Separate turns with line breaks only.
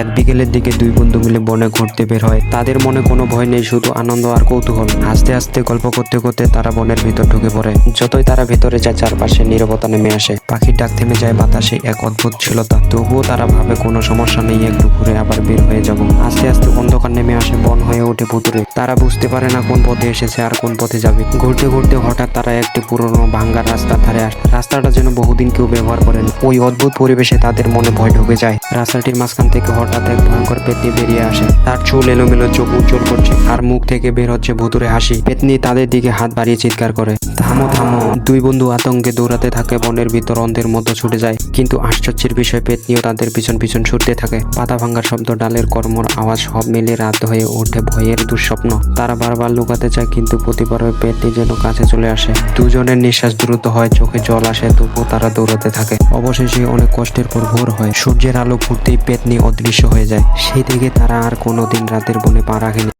এক বিকেলের দিকে দুই বন্ধু মিলে বনে ঘুরতে বের হয়। তাদের মনে কোনো ভয় নেই, শুধু আনন্দ আর কৌতূহল। আস্তে আস্তে গল্প করতে করতে তারা বনের ভিতর ঢুকে পড়ে। যতই তারা ভেতরে যায়, চারপাশে নিরবতা নেমে আসে। পাখির ডাক থেমে যায় বাতাসে। এক অদ্ভুত ছিলতা তবুও তারা ভাবে কোনো সমস্যা নেই, একটু ঘুরে আবার বের হয়ে যাব। আস্তে আস্তে অন্ধকার নেমে আসে, বন হয়ে ওঠে ভুতুরে তারা বুঝতে পারে না কোন পথে এসেছে আর কোন পথে যাবে। ঘুরতে ঘুরতে হঠাৎ তারা একটি পুরনো ভাঙ্গা রাস্তার ধারে আসে। রাস্তাটা যেন বহুদিন কেউ ব্যবহার করেন। ওই অদ্ভুত পরিবেশে তাদের মনে ভয় ঢুকে যায়। রাস্তাটির মাঝখান থেকে হঠাৎ এক ভয়ঙ্কর পেতনি বেরিয়ে আসে। তার চুল এলোমেলো, চোখ উজ্জ্বল করছে আর মুখ থেকে বের হচ্ছে ভুতুরে হাসি। পেতনি তাদের দিকে হাত বাড়িয়ে চিৎকার করে, থামো থামো। দুই বন্ধু আতঙ্কে দৌড়াতে থাকে বনের ভিতর। অন্ধের মতো ছুটে যায়। কিন্তু আশ্চর্যের বিষয়, পেতনিও তাদের পিছন পিছন ছুটতে থাকে। পাতা ভাঙ্গার শব্দ, ডালের কর্মর আওয়াজ, সব মিলে রাত হয়ে ওঠে ভয়ের দুঃস্বপ্ন। তারা বারবার লুকাতে চায়, কিন্তু প্রতিবার পেতনি যেন কাছে চলে আসে। দুজনের নিঃশ্বাস দ্রুত হয়, চোখে জল আসে, তবুও তারা দৌড়াতে থাকে। অবশেষে অনেক কষ্টের পর ভোর হয়। সূর্যের আলো ফুটতেই পেতনি অদৃশ্য হয়ে যায়। সেই থেকে তারা আর কোনোদিন রাতের বনে পা রাখেনি।